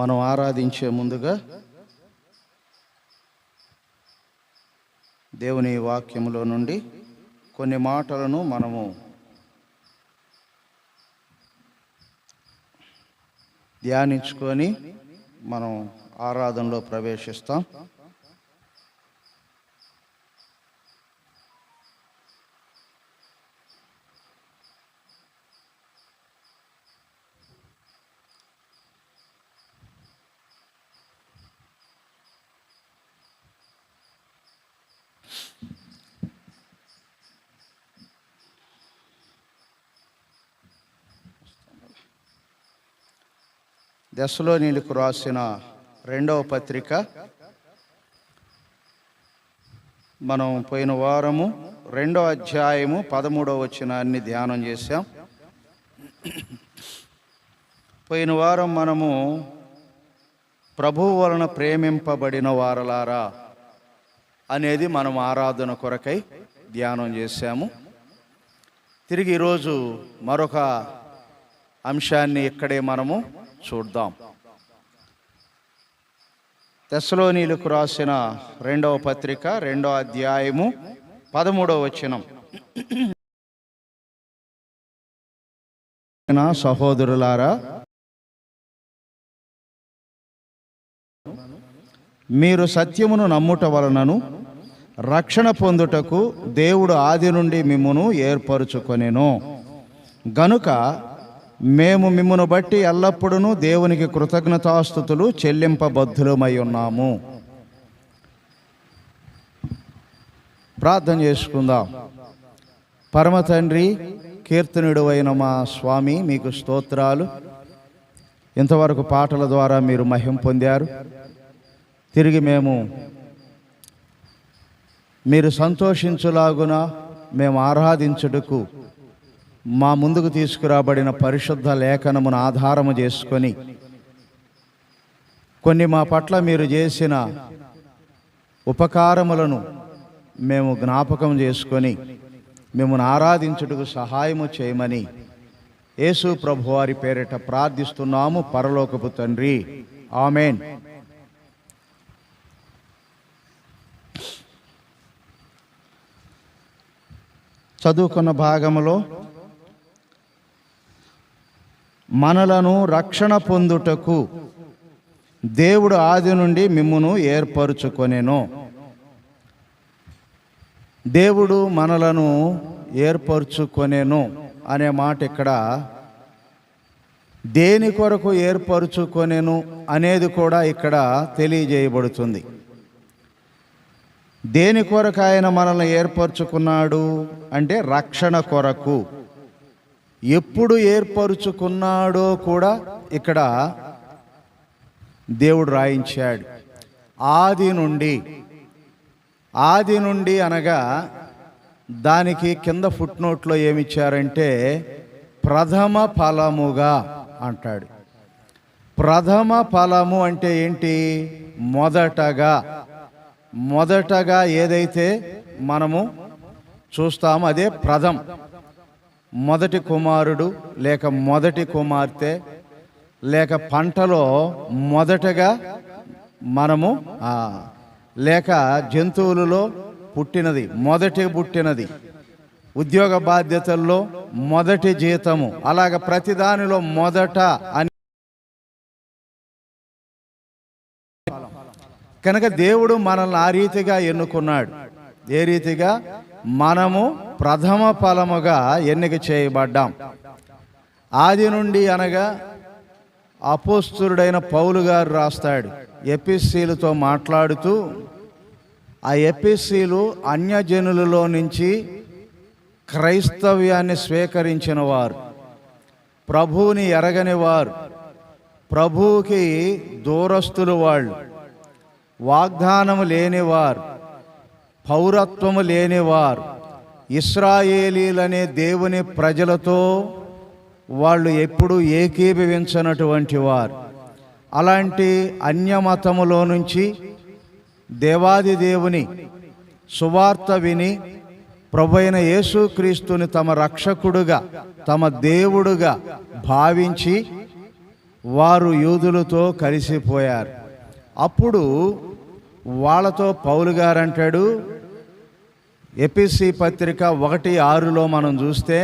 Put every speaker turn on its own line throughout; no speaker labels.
మనం ఆరాధించే ముందుగా దేవుని వాక్యములో నుండి కొన్ని మాటలను మనము ధ్యానించుకొని మనం ఆరాధనలో ప్రవేశిస్తాం. దశలో నీళ్ళకు రాసిన రెండవ పత్రిక. మనం పోయిన వారము రెండో అధ్యాయము పదమూడవ వచనాన్ని ధ్యానం చేశాం. పోయిన వారం మనము ప్రభువు వలన ప్రేమింపబడిన వారలారా అనేది మనం ఆరాధన కొరకై ధ్యానం చేశాము. తిరిగి ఈరోజు మరొక అంశాన్ని ఇక్కడే మనము చూద్దాం. తెస్సలోనీలకు రాసిన రెండవ పత్రిక రెండవ అధ్యాయము పదమూడవ వచనం. నా సహోదరులారా మీరు సత్యమును నమ్ముట వలనను రక్షణ పొందుటకు దేవుడు ఆది నుండి మిమ్మును ఏర్పరచుకొనెను. గనుక మేము మిమ్మను బట్టి ఎల్లప్పుడూ దేవునికి కృతజ్ఞతాస్థుతులు చెల్లింపబద్ధులమై ఉన్నాము. ప్రార్థన చేసుకుందాం. పరమ తండ్రి కీర్తనుడు అయిన మా స్వామి మీకు స్తోత్రాలు. ఇంతవరకు పాటల ద్వారా మీరు మహిం పొందారు. తిరిగి మేము మీరు సంతోషించులాగున మేము ఆరాధించుటకు మా ముందుకు తీసుకురాబడిన పరిశుద్ధ లేఖనమును ఆధారము చేసుకొని కొన్ని మా పట్ల మీరు చేసిన ఉపకారములను మేము జ్ఞాపకం చేసుకొని మిమ్మల్ని ఆరాధించుటకు సహాయము చేయమని యేసు ప్రభువారి పేరిట ప్రార్థిస్తున్నాము. పరలోకపు తండ్రి. ఆమెన్. చదువుకున్న భాగములో మనలను రక్షణ పొందుటకు దేవుడు ఆది నుండి మిమ్మును ఏర్పరుచుకొనేను. దేవుడు మనలను ఏర్పరుచుకొనేను అనే మాట ఇక్కడ దేని కొరకు ఏర్పరుచుకొనేను అనేది కూడా ఇక్కడ తెలియజేయబడుతుంది. దేని కొరకు ఆయన మనల్ని ఏర్పరచుకున్నాడు అంటే రక్షణ కొరకు. ఎప్పుడు ఏర్పరుచుకున్నాడో కూడా ఇక్కడ దేవుడు రాయించాడు. ఆది నుండి ఆది నుండి అనగా దానికి కింద ఫుట్ నోట్లో ఏమిచ్చారంటే ప్రథమ ఫలముగా అంటాడు. ప్రథమ ఫలము అంటే ఏంటి? మొదటగా మొదటగా ఏదైతే మనము చూస్తామో అదే ప్రథం. మొదటి కుమారుడు లేక మొదటి కుమార్తె లేక పంటలో మొదటగా మనము లేక జంతువులలో పుట్టినది మొదటి పుట్టినది. ఉద్యోగ బాధ్యతల్లో మొదటి జీతము. అలాగ ప్రతిదానిలో మొదట అని కనుక దేవుడు మనల్ని ఆ రీతిగా ఎన్నుకున్నాడు. ఏ రీతిగా? మనము ప్రథమ ఫలముగా ఎన్నిక చేయబడ్డాం. ఆది నుండి అనగా అపోస్తుడైన పౌలు గారు రాస్తాడు. ఎపిస్సీలతో మాట్లాడుతూ ఆ ఎపిస్సీలు అన్యజనులలో నుంచి క్రైస్తవ్యాన్ని స్వీకరించిన వారు ప్రభువుని ఎరగని వారు ప్రభువుకి దూరస్తులు వాళ్ళు వాగ్దానము లేనివారు పౌరత్వము లేనివారు. ఇస్రాయేలీలనే దేవుని ప్రజలతో వాళ్ళు ఎప్పుడూ ఏకీభవించనటువంటి వారు. అలాంటి అన్యమతములో నుంచి దేవాది దేవుని సువార్త విని ప్రభైన యేసుక్రీస్తుని తమ రక్షకుడుగా తమ దేవుడుగా భావించి వారు యూదులతో కలిసిపోయారు. అప్పుడు వాళ్ళతో పౌలు గారు అంటాడు ఎపిసి పత్రిక ఒకటి ఆరులో మనం చూస్తే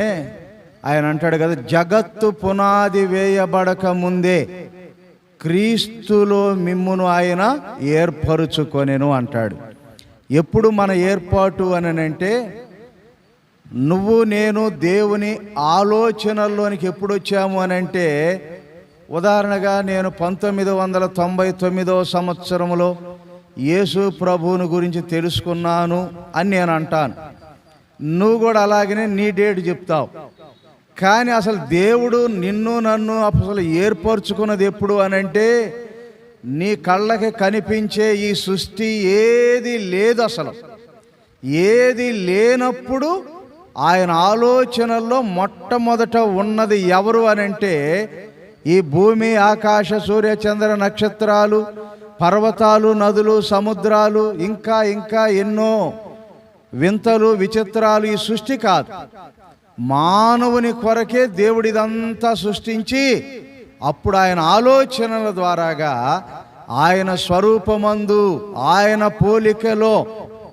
ఆయన అంటాడు కదా జగత్తు పునాది వేయబడక ముందే క్రీస్తులో మిమ్మును ఆయన ఏర్పరుచుకొనెను అంటాడు. ఎప్పుడు మన ఏర్పాటు అని అంటే నువ్వు నేను దేవుని ఆలోచనల్లోనికి ఎప్పుడు వచ్చాము అని అంటే ఉదాహరణగా నేను పంతొమ్మిది వందల తొంభై తొమ్మిదవ సంవత్సరంలో యేసు ప్రభువుని గురించి తెలుసుకున్నాను అని నేను అంటాను. నువ్వు కూడా అలాగనే నీ డేట్ చెప్తావు. కానీ అసలు దేవుడు నిన్ను నన్ను అసలు ఏర్పరచుకున్నది ఎప్పుడు అని అంటే నీ కళ్ళకి కనిపించే ఈ సృష్టి ఏది లేదు అసలు. ఏది లేనప్పుడు ఆయన ఆలోచనల్లో మొట్టమొదట ఉన్నది ఎవరు అని అంటే ఈ భూమి ఆకాశ సూర్య చంద్ర నక్షత్రాలు పర్వతాలు నదులు సముద్రాలు ఇంకా ఇంకా ఎన్నో వింతలు విచిత్రాలు ఈ సృష్టి కాదు. మానవుని కొరకే దేవుడిదంతా సృష్టించి అప్పుడు ఆయన ఆలోచనల ద్వారాగా ఆయన స్వరూపమందు ఆయన పోలికలో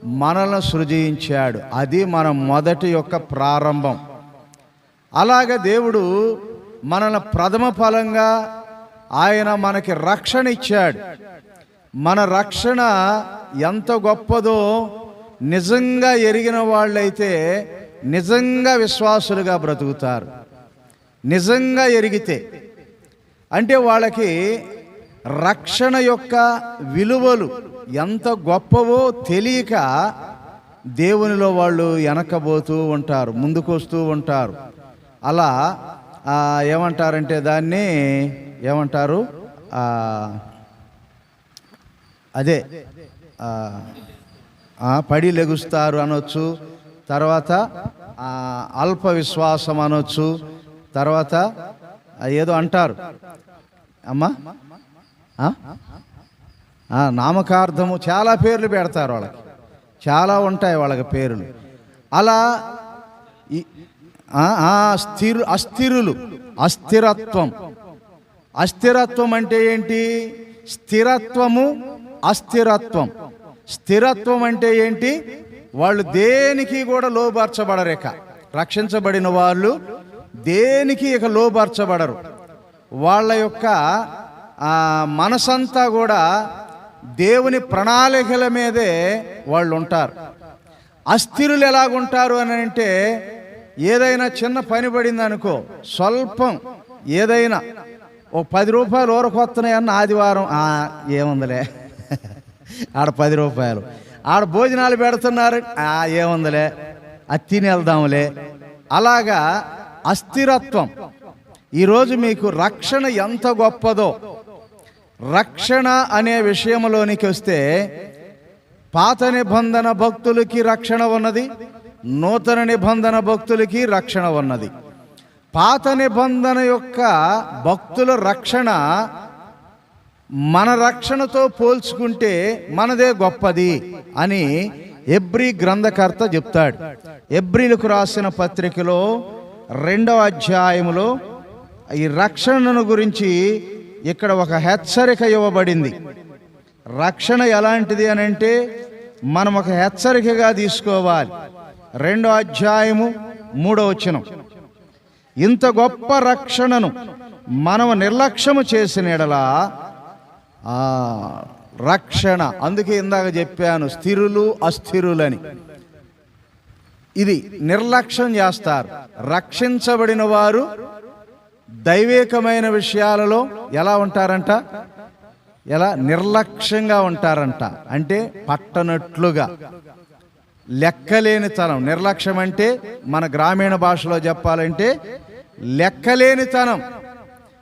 మనల్ని సృజించాడు. అది మన మొదటి యొక్క ప్రారంభం. అలాగ దేవుడు మనల్ని ప్రథమ ఫలంగా ఆయన మనకి రక్షణ ఇచ్చాడు. మన రక్షణ ఎంత గొప్పదో నిజంగా ఎరిగిన వాళ్ళైతే నిజంగా విశ్వాసులుగా బ్రతుకుతారు. నిజంగా ఎరిగితే. అంటే వాళ్ళకి రక్షణ యొక్క విలువలు ఎంత గొప్పవో తెలియక దేవునిలో వాళ్ళు వెనకబోతూ ఉంటారు ముందుకు వస్తూ ఉంటారు. అలా ఏమంటారంటే దాన్ని ఏమంటారు? అదే పడి లెగుస్తారు అనొచ్చు తర్వాత అల్ప విశ్వాసం అనొచ్చు తర్వాత ఏదో అంటారు. అమ్మా? నామకార్థము చాలా పేర్లు పెడతారు వాళ్ళకి. చాలా ఉంటాయి వాళ్ళకి పేర్లు. అలా స్థిర స్థిరు అస్థిరులు అస్థిరత్వం. అస్థిరత్వం అంటే ఏంటి? స్థిరత్వము అస్థిరత్వం. స్థిరత్వం అంటే ఏంటి? వాళ్ళు దేనికి కూడా లోబార్చబడరేక. రక్షించబడిన వాళ్ళు దేనికి ఇక లోపరచబడరు వాళ్ళ యొక్క మనసంతా కూడా దేవుని ప్రణాళికల మీదే వాళ్ళు ఉంటారు అస్థిరులు ఎలాగుంటారు అని అంటే ఏదైనా చిన్న పని పడింది అనుకో స్వల్పం ఏదైనా ఓ పది రూపాయలు ఊరకొస్తున్నాయన్న ఆదివారం ఏముందిలే. ఆడ పది రూపాయలు. ఆడ భోజనాలు పెడుతున్నారు. ఏముందిలే? అత్తిని వెళ్దాంలే అలాగా అస్థిరత్వం. ఈరోజు మీకు రక్షణ ఎంత గొప్పదో. రక్షణ అనే విషయంలోనికి వస్తే పాత నిబంధన భక్తులకి రక్షణ ఉన్నది నూతన నిబంధన భక్తులకి రక్షణ ఉన్నది. పాత నిబంధన యొక్క భక్తుల రక్షణ మన రక్షణతో పోల్చుకుంటే మనదే గొప్పది అని ఎబ్రి గ్రంథకర్త చెప్తాడు. ఎబ్రిలకు రాసిన పత్రికలో రెండవ అధ్యాయములో ఈ రక్షణను గురించి ఇక్కడ ఒక హెచ్చరిక ఇవ్వబడింది. రక్షణ ఎలాంటిది అని అంటే మనం ఒక హెచ్చరికగా తీసుకోవాలి. రెండో అధ్యాయము మూడో వచనం. ఇంత గొప్ప రక్షణను మనం నిర్లక్ష్యము చేసిన ఎడలా రక్షణ. అందుకే ఇందాక చెప్పాను స్థిరులు అస్థిరులని. ఇది నిర్లక్ష్యం చేస్తారు. రక్షించబడిన వారు దైవేకమైన విషయాలలో ఎలా ఉంటారంట? ఎలా నిర్లక్ష్యంగా ఉంటారంట? అంటే పట్టనట్లుగా. లెక్కలేనితనం. నిర్లక్ష్యం అంటే మన గ్రామీణ భాషలో చెప్పాలంటే లెక్కలేనితనం.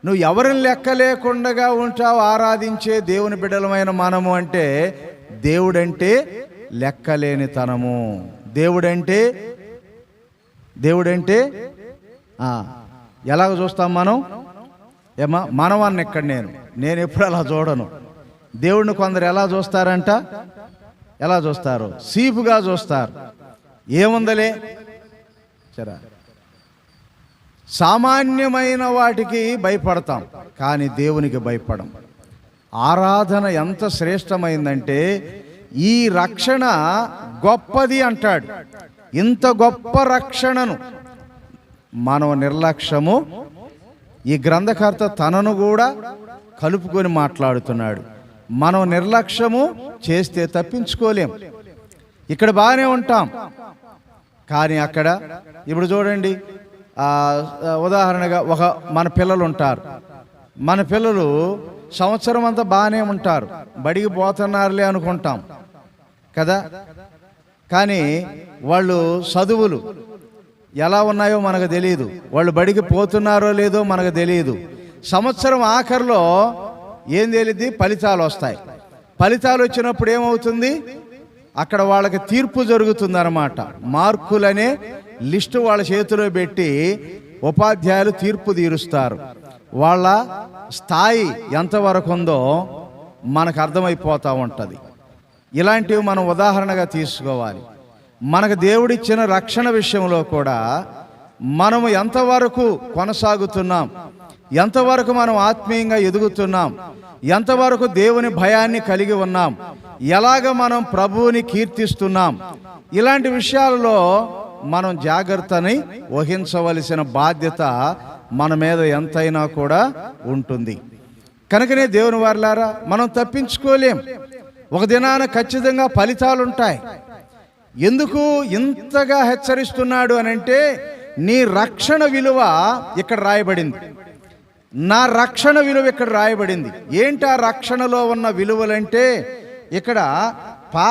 నువ్వు ఎవరిని లెక్క లేకుండా ఉంటావు? ఆరాధించే దేవుని బిడ్డలమైన మనము అంటే దేవుడంటే లెక్కలేనితనము. దేవుడంటే దేవుడంటే ఎలాగ చూస్తాం మనం? ఏమా మనవాన్ని ఇక్కడ నేను. నేను ఎప్పుడు అలా చూడను. దేవుడిని కొందరు ఎలా చూస్తారంట? ఎలా చూస్తారు? సీపుగా చూస్తారు. ఏముందలే? సరే సామాన్యమైన వాటికి భయపడతాం కానీ దేవునికి భయపడం. ఆరాధన ఎంత శ్రేష్టమైందంటే ఈ రక్షణ గొప్పది అంటాడు. ఇంత గొప్ప రక్షణను. మనం నిర్లక్ష్యము ఈ గ్రంథకర్త తనను కూడా కలుపుకొని మాట్లాడుతున్నాడు. మనం నిర్లక్ష్యము చేస్తే తప్పించుకోలేం. ఇక్కడ బాగానే ఉంటాం. కానీ అక్కడ ఇప్పుడు చూడండి ఉదాహరణగా ఒక మన పిల్లలు ఉంటారు మన పిల్లలు సంవత్సరం అంతా బాగానే ఉంటారు. బడికి పోతున్నారులే అనుకుంటాం. కదా? కానీ వాళ్ళు చదువులు ఎలా ఉన్నాయో మనకు తెలియదు వాళ్ళు బడికి పోతున్నారో లేదో మనకు తెలియదు సంవత్సరం ఆఖరిలో ఏం తెలియదు ఫలితాలు వస్తాయి. ఫలితాలు వచ్చినప్పుడు ఏమవుతుంది? అక్కడ వాళ్ళకి తీర్పు జరుగుతుంది అనమాట మార్కులనే లిస్టు వాళ్ళ చేతిలో పెట్టి ఉపాధ్యాయులు తీర్పు తీరుస్తారు. వాళ్ళ స్థాయి ఎంతవరకు ఉందో మనకు అర్థమైపోతూ ఉంటుంది. ఇలాంటివి మనం ఉదాహరణగా తీసుకోవాలి. మనకు దేవుడిచ్చిన రక్షణ విషయంలో కూడా మనము ఎంతవరకు కొనసాగుతున్నాం ఎంతవరకు మనం ఆత్మీయంగా ఎదుగుతున్నాం ఎంతవరకు దేవుని భయాన్ని కలిగి ఉన్నాం ఎలాగ మనం ప్రభువుని కీర్తిస్తున్నాం ఇలాంటి విషయాలలో మనం జాగ్రత్తని వహించవలసిన బాధ్యత మన మీద ఎంతైనా కూడా ఉంటుంది. కనుకనే దేవుని వారిలారా మనం తప్పించుకోలేం. ఒక దినాన ఖచ్చితంగా ఫలితాలు ఉంటాయి ఎందుకు ఇంతగా హెచ్చరిస్తున్నాడు అని అంటే నీ రక్షణ విలువ ఇక్కడ రాయబడింది. నా రక్షణ విలువ ఇక్కడ రాయబడింది. ఏంటి ఆ రక్షణలో ఉన్న విలువలంటే ఇక్కడ పా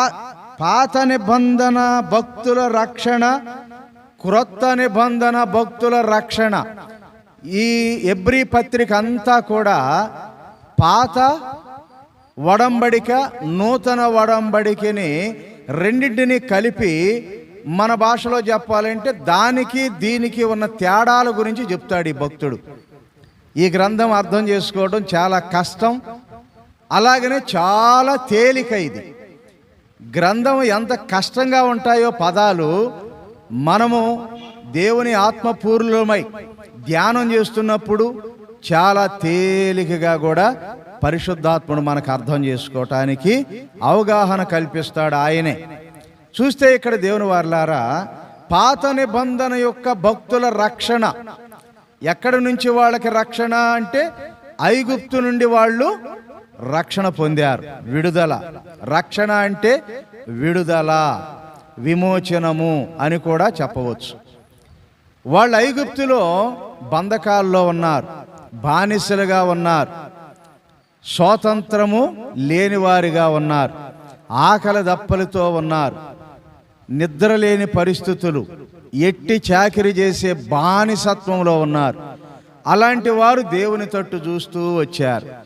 పాత నిబంధన భక్తుల రక్షణ క్రొత్త నిబంధన భక్తుల రక్షణ. ఈ ఎబ్రి పత్రిక అంతా కూడా పాత వడంబడిక నూతన వడంబడికని రెండింటిని కలిపి మన భాషలో చెప్పాలంటే దానికి దీనికి ఉన్న తేడాల గురించి చెప్తాడు ఈ భక్తుడు. ఈ గ్రంథం అర్థం చేసుకోవడం చాలా కష్టం. అలాగనే చాలా తేలిక ఇది. గ్రంథం ఎంత కష్టంగా ఉంటాయో పదాలు మనము దేవుని ఆత్మపూర్ణమై ధ్యానం చేస్తున్నప్పుడు చాలా తేలికగా కూడా పరిశుద్ధాత్ముడు మనకు అర్థం చేసుకోవటానికి అవగాహన కల్పిస్తాడు ఆయనే. చూస్తే ఇక్కడ దేవుని వారిలారా పాత నిబంధన యొక్క భక్తుల రక్షణ. ఎక్కడి నుంచి వాళ్ళకి రక్షణ అంటే ఐగుప్తు నుండి వాళ్ళు రక్షణ పొందారు. విడుదల. రక్షణ అంటే విడుదల విమోచనము అని కూడా చెప్పవచ్చు. వాళ్ళు ఐగుప్తులో బంధకాల్లో ఉన్నారు బానిసలుగా ఉన్నారు స్వాతంత్రము లేనివారిగా ఉన్నారు ఆకలి దప్పలతో ఉన్నారు నిద్ర లేని పరిస్థితులు ఎట్టి చాకిరి చేసే బానిసత్వంలో ఉన్నారు. అలాంటి వారు దేవుని తట్టు చూస్తూ వచ్చారు.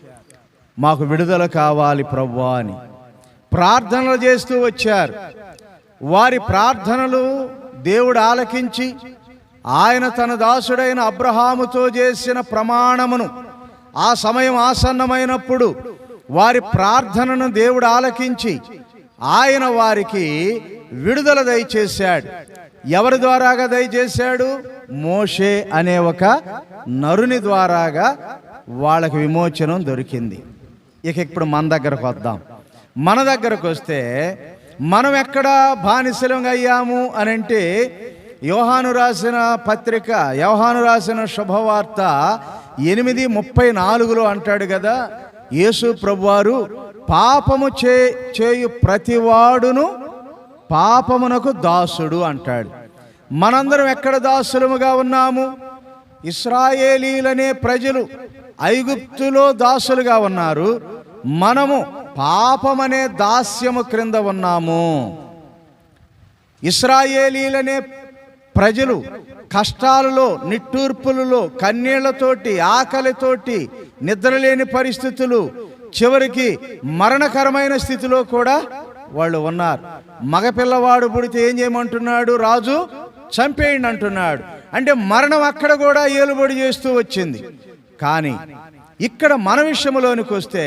మాకు విడుదల కావాలి ప్రవ్వా అని. ప్రార్థనలు చేస్తూ వచ్చారు. వారి ప్రార్థనలు దేవుడు ఆలకించి ఆయన తన దాసుడైన అబ్రహాముతో చేసిన ప్రమాణమును ఆ సమయం ఆసన్నమైనప్పుడు వారి ప్రార్థనను దేవుడు ఆలకించి ఆయన వారికి విడుదల దయచేశాడు. ఎవరి ద్వారాగా దయచేశాడు? మోషే అనే ఒక నరుని ద్వారాగా వాళ్ళకి విమోచనం దొరికింది. ఇక ఇప్పుడు మన దగ్గరకు వద్దాం. మన దగ్గరకు వస్తే మనం ఎక్కడ బానిసలం అయ్యాము అని అంటే యోహాను రాసిన పత్రిక యోహాను రాసిన శుభవార్త ఎనిమిది ముప్పై నాలుగులో అంటాడు కదా యేసు ప్రభువారు పాపము చే చేయు ప్రతివాడును పాపమునకు దాసుడు అంటాడు. మనందరం ఎక్కడ దాసులముగా ఉన్నాము? ఇస్రాయేలీలనే ప్రజలు ఐగుప్తులో దాసులుగా ఉన్నారు. మనము పాపమనే దాస్యము క్రింద ఉన్నాము. ఇస్రాయేలీలనే ప్రజలు కష్టాలలో నిట్టూర్పులలో కన్నీళ్ళతోటి ఆకలితోటి నిద్రలేని పరిస్థితులు చివరికి మరణకరమైన స్థితిలో కూడా వాళ్ళు ఉన్నారు. మగపిల్లవాడు పుడితే ఏం చేయమంటున్నాడు? రాజు చంపేయండి అంటున్నాడు. అంటే మరణం అక్కడ కూడా ఏలుబడి చేస్తూ వచ్చింది. కానీ ఇక్కడ మన విషయంలోనికి వస్తే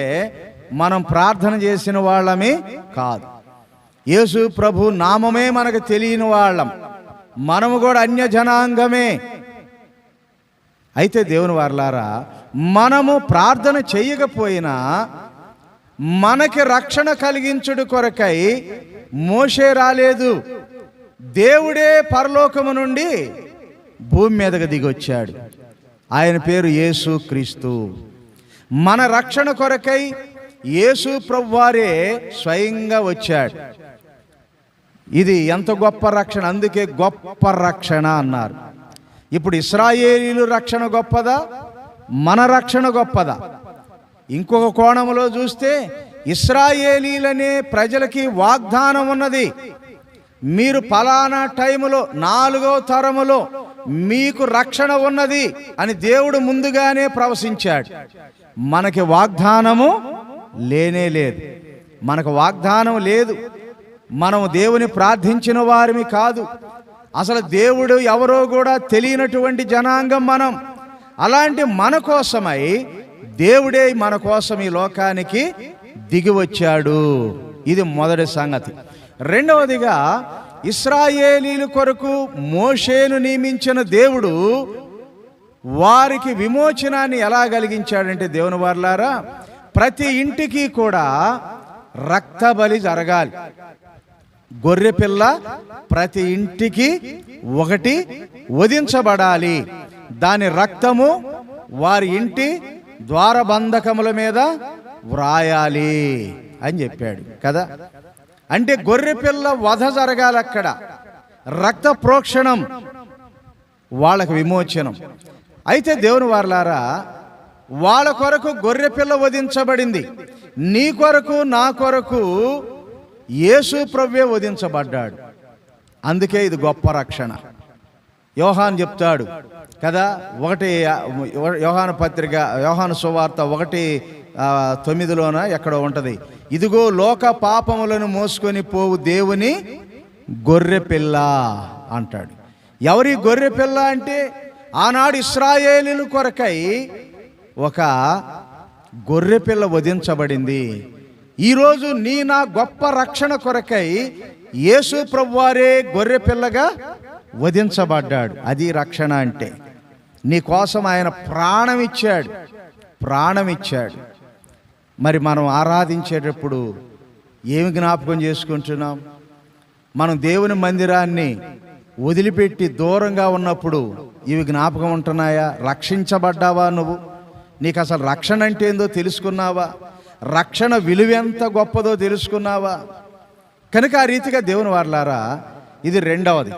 మనం ప్రార్థన చేసిన వాళ్ళమే కాదు. యేసు ప్రభు నామమే మనకు తెలియని వాళ్ళం. మనము కూడా అన్య జనాంగమే అయితే దేవుని వారలారా మనము ప్రార్థన చేయకపోయినా మనకి రక్షణ కలిగించుడు కొరకై మోసే రాలేదు. దేవుడే పరలోకము నుండి భూమి మీదకు దిగొచ్చాడు. ఆయన పేరు యేసు క్రీస్తు. మన రక్షణ కొరకై యేసు ప్రభువారే స్వయంగా వచ్చాడు. ఇది ఎంత గొప్ప రక్షణ? అందుకే గొప్ప రక్షణ అన్నారు. ఇప్పుడు ఇస్రాయేలీలు రక్షణ గొప్పదా? మన రక్షణ గొప్పదా? ఇంకొక కోణంలో చూస్తే ఇస్రాయేలీలనే ప్రజలకి వాగ్దానం ఉన్నది. మీరు ఫలానా టైములో నాలుగో తరములో మీకు రక్షణ ఉన్నది అని దేవుడు ముందుగానే ప్రవశించాడు. మనకి వాగ్దానము లేనే లేదు. మనకు వాగ్దానం లేదు. మనము దేవుని ప్రార్థించిన వారిమి కాదు. అసలు దేవుడు ఎవరో కూడా తెలియనటువంటి జనాంగం మనం. అలాంటి మన కోసమై దేవుడే మన కోసం ఈ లోకానికి దిగి వచ్చాడు. ఇది మొదటి సంగతి. రెండవదిగా ఇస్రాయేలీల కొరకు మోషేను నియమించిన దేవుడు వారికి విమోచనాన్ని ఎలా కలిగించాడంటే దేవుని వారులారా ప్రతి ఇంటికి కూడా రక్త బలి జరగాలి. గొర్రె పిల్ల ప్రతి ఇంటికి ఒకటి వధించబడాలి. దాని రక్తము వారి ఇంటి ద్వారబంధకముల మీద వ్రాయాలి అని చెప్పాడు కదా. అంటే గొర్రె పిల్ల వధ జరగాలి అక్కడ. రక్త ప్రోక్షణం వాళ్ళకు విమోచనం. అయితే దేవుని వారలారా వాళ్ళ కొరకు గొర్రె పిల్ల వధించబడింది. నీ కొరకు నా కొరకు యేసు ప్రవ్వే వధించబడ్డాడు. అందుకే ఇది గొప్ప రక్షణ. యోహాన్ చెప్తాడు కదా ఒకటి యోహాన పత్రిక యోహాను సువార్త ఒకటి తొమ్మిదిలోన ఎక్కడో ఉంటుంది. ఇదిగో లోక పాపములను మోసుకొని పోవు దేవుని గొర్రె పిల్ల అంటాడు. ఎవరి గొర్రె పిల్ల అంటే ఆనాడు ఇస్రాయేలీల కొరకై ఒక గొర్రె పిల్ల వధించబడింది. ఈరోజు నీ నా గొప్ప రక్షణ కొరకై యేసు ప్రభువారే గొర్రె పిల్లగా వధించబడ్డాడు. అది రక్షణ అంటే. నీ కోసం ఆయన ప్రాణం ఇచ్చాడు ప్రాణం ఇచ్చాడు మరి మనం ఆరాధించేటప్పుడు ఏమి జ్ఞాపకం చేసుకుంటున్నాం? మనం దేవుని మందిరాన్ని వదిలిపెట్టి దూరంగా ఉన్నప్పుడు ఇవి జ్ఞాపకం ఉంటున్నాయా? రక్షించబడ్డావా నువ్వు? నీకు అసలు రక్షణ అంటే ఏందో తెలుసుకున్నావా? రక్షణ విలువ ఎంత గొప్పదో తెలుసుకున్నావా? కనుక ఆ రీతిగా దేవుని వారలారా ఇది రెండవది.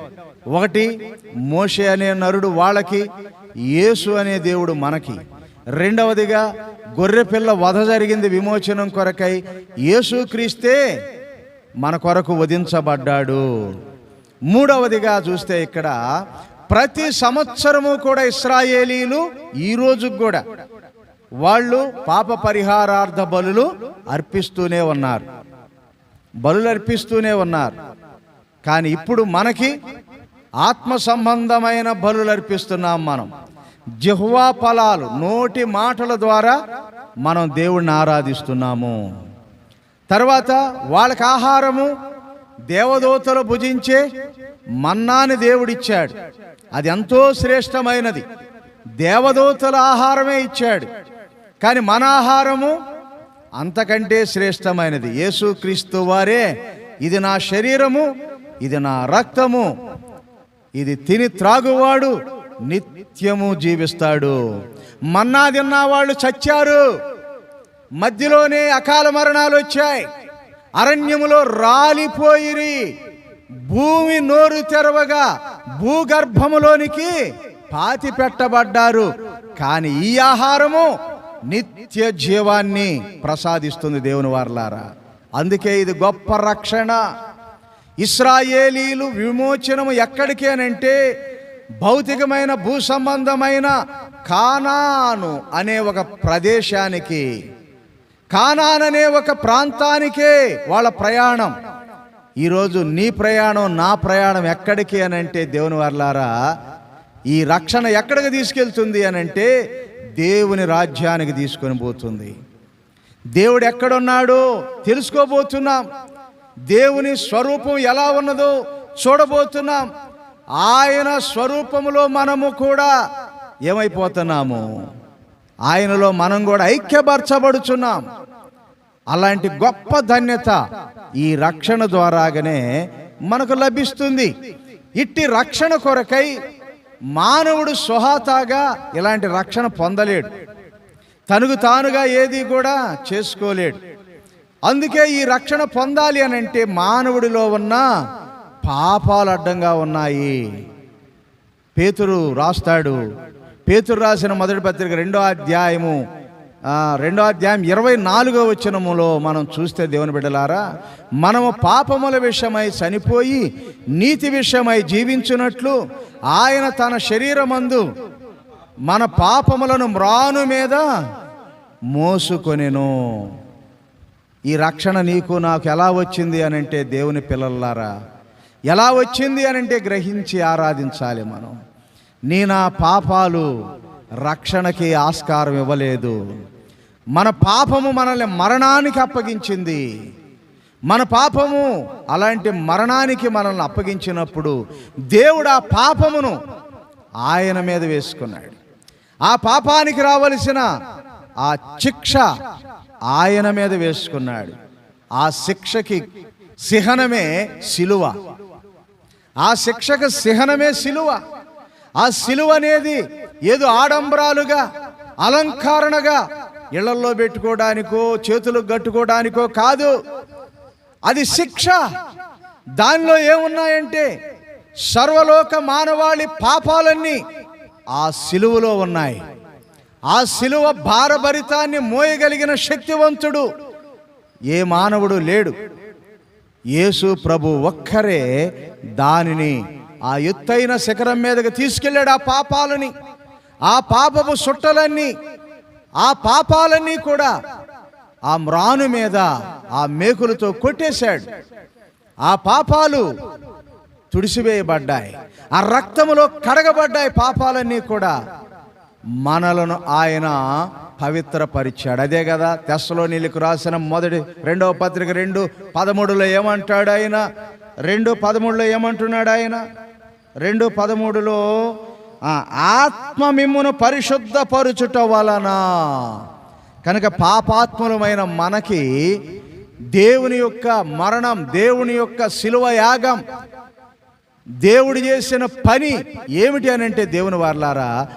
ఒకటి మోషే అనే నరుడు వాళ్ళకి యేసు అనే దేవుడు మనకి. రెండవదిగా గొర్రెపిల్ల వధ జరిగింది విమోచనం కొరకై యేసు క్రీస్తే మన కొరకు వధించబడ్డాడు. మూడవదిగా చూస్తే ఇక్కడ ప్రతి సంవత్సరము కూడా ఇస్రాయేలీలు ఈ రోజు కూడా వాళ్ళు పాప పరిహారార్థ బలులు అర్పిస్తూనే ఉన్నారు. బలులు అర్పిస్తూనే ఉన్నారు. కానీ ఇప్పుడు మనకి ఆత్మ సంబంధమైన బలులు అర్పిస్తున్నాం మనం. జిహ్వా ఫలాలు నోటి మాటల ద్వారా మనం దేవుణ్ణి ఆరాధిస్తున్నాము. తర్వాత వాళ్ళకి ఆహారము దేవదూతలు భుజించే మన్నాని దేవుడిచ్చాడు. అది ఎంతో శ్రేష్టమైనది. దేవదూతల ఆహారమే ఇచ్చాడు. కానీ మన ఆహారము అంతకంటే శ్రేష్టమైనది. యేసుక్రీస్తు వారే ఇది నా శరీరము ఇది నా రక్తము. ఇది తిని త్రాగువాడు నిత్యము జీవిస్తాడు. మన్నా తిన్న వాళ్ళు చచ్చారు. మధ్యలోనే అకాల మరణాలు వచ్చాయి. అరణ్యములో రాలిపోయిరి. భూమి నోరు తెరవగా భూగర్భములోనికి పాతి పెట్టబడ్డారు. కానీ ఈ ఆహారము నిత్య జీవాన్ని ప్రసాదిస్తుంది దేవుని వారలారా. అందుకే ఇది గొప్ప రక్షణ. ఇస్రాయేలీలు విమోచనము ఎక్కడికి అనంటే భౌతికమైన భూ సంబంధమైన కానాను అనే ఒక ప్రదేశానికి. కానాన్ అనే ఒక ప్రాంతానికే వాళ్ళ ప్రయాణం. ఈరోజు నీ ప్రయాణం నా ప్రయాణం ఎక్కడికి అని అంటే దేవుని వర్లారా ఈ రక్షణ ఎక్కడికి తీసుకెళ్తుంది అని అంటే దేవుని రాజ్యానికి తీసుకొని పోతుంది. దేవుడు ఎక్కడున్నాడో తెలుసుకోబోతున్నాం. దేవుని స్వరూపం ఎలా ఉన్నదో చూడబోతున్నాం. ఆయన స్వరూపములో మనము కూడా ఏమైపోతున్నాము? ఆయనలో మనం కూడా ఐక్యపరచబడుచున్నాం. అలాంటి గొప్ప ధన్యత ఈ రక్షణ ద్వారాగానే మనకు లభిస్తుంది. ఇట్టి రక్షణ కొరకై మానవుడు స్వహాతాగా ఇలాంటి రక్షణ పొందలేడు. తనకు తానుగా ఏది కూడా చేసుకోలేడు. అందుకే ఈ రక్షణ పొందాలి అని అంటే మానవుడిలో ఉన్న పాపాలు అడ్డంగా ఉన్నాయి. పేతురు రాస్తాడు. పేతురు రాసిన మొదటి పత్రిక రెండో అధ్యాయము రెండో అధ్యాయం ఇరవై నాలుగో వచనములో మనం చూస్తే దేవుని బిడ్డలారా మనము పాపముల విషయమై చనిపోయి నీతి విషయమై జీవించున్నట్లు ఆయన తన శరీరమందు మన పాపములను మ్రాను మీద మోసుకొనెను. ఈ రక్షణ నీకు నాకు ఎలా వచ్చింది అని అంటే దేవుని పిల్లలారా ఎలా వచ్చింది అని అంటే గ్రహించి ఆరాధించాలి మనం. నీ నా పాపాలు రక్షణకి ఆస్కారం ఇవ్వలేదు. మన పాపము మనల్ని మరణానికి అప్పగించింది. మన పాపము అలాంటి మరణానికి మనల్ని అప్పగించినప్పుడు దేవుడు ఆ పాపమును ఆయన మీద వేసుకున్నాడు. ఆ పాపానికి రావలసిన ఆ శిక్ష ఆయన మీద వేసుకున్నాడు. ఆ శిక్షకి సిహనమే సిలువ. ఆ శిక్షకు సిహనమే సిలువ. ఆ సిలువ అనేది ఏదో ఆడంబరాలుగా అలంకారణగా ఇళ్ళలో పెట్టుకోవడానికో చేతులు కట్టుకోవడానికో కాదు. అది శిక్ష. దానిలో ఏమున్నాయంటే సర్వలోక మానవాళి పాపాలన్నీ ఆ సిలువలో ఉన్నాయి. ఆ శిలువ భారభరితాన్ని మోయగలిగిన శక్తివంతుడు. ఏ మానవుడు లేడు. యేసు ప్రభు ఒక్కరే దానిని ఆ ఎత్తైన శిఖరం మీదకి తీసుకెళ్ళాడు ఆ పాపాలని. ఆ పాపపు సుట్టలన్నీ ఆ పాపాలన్నీ కూడా ఆ మ్రాను మీద ఆ మేకులతో కొట్టేశాడు. ఆ పాపాలు తుడిసివేయబడ్డాయి. ఆ రక్తములో కడగబడ్డాయి పాపాలన్నీ కూడా. మనలను ఆయన పవిత్రపరిచాడు. అదే కదా తెస్సలో నీళ్ళకు రాసిన మొదటి రెండవ పత్రిక రెండు పదమూడులో ఏమంటాడు ఆయన? రెండు పదమూడులో ఏమంటున్నాడు ఆయన? రెండు పదమూడులో ఆత్మ మిమ్మును పరిశుద్ధపరుచుట వలన. కనుక పాపాత్ములమైన మనకి దేవుని యొక్క మరణం దేవుని యొక్క శిలువ యాగం దేవుడు చేసిన పని ఏమిటి అని అంటే దేవుని వార్లారా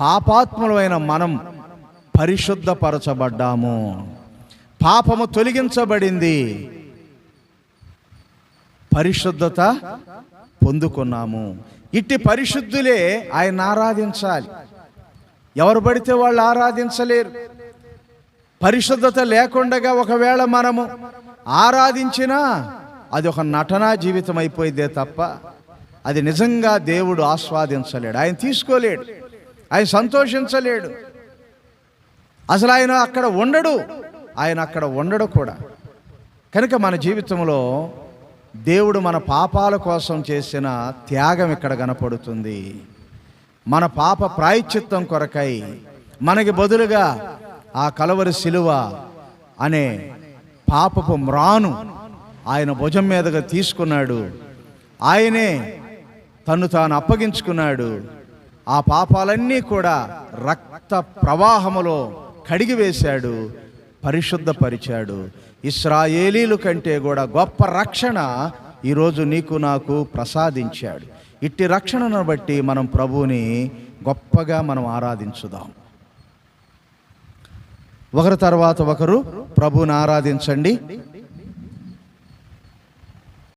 పాపాత్ములమైన మనం పరిశుద్ధపరచబడ్డాము. పాపము తొలగించబడింది. పరిశుద్ధత పొందుకున్నాము. ఇట్టి పరిశుద్ధులే ఆయన ఆరాధించాలి. ఎవరు పడితే వాళ్ళు ఆరాధించలేరు. పరిశుద్ధత లేకుండగా ఒకవేళ మనము ఆరాధించినా అది ఒక నటనా జీవితం అయిపోయిందే తప్ప అది నిజంగా దేవుడు ఆస్వాదించలేడు. ఆయన తీసుకోలేడు. ఆయన సంతోషించలేడు. అసలు ఆయన అక్కడ ఉండడు. ఆయన అక్కడ ఉండడు కూడా. కనుక మన జీవితంలో దేవుడు మన పాపాల కోసం చేసిన త్యాగం ఇక్కడ కనపడుతుంది. మన పాప ప్రాయశ్చిత్తం కొరకై మనకి బదులుగా ఆ కలవరి శిలువ అనే పాపపు మ్రాను ఆయన భుజం మీదగా తీసుకున్నాడు. ఆయనే తను తాను అప్పగించుకున్నాడు. ఆ పాపాలన్నీ కూడా రక్త ప్రవాహములో కడిగి వేశాడు పరిశుద్ధపరిచాడు. ఇస్రాయేలీలు కంటే కూడా గొప్ప రక్షణ ఈరోజు నీకు నాకు ప్రసాదించాడు. ఇట్టి రక్షణను బట్టి మనం ప్రభువుని గొప్పగా మనం ఆరాధించుదాం. ఒకరి తర్వాత ఒకరు ప్రభువుని ఆరాధించండి.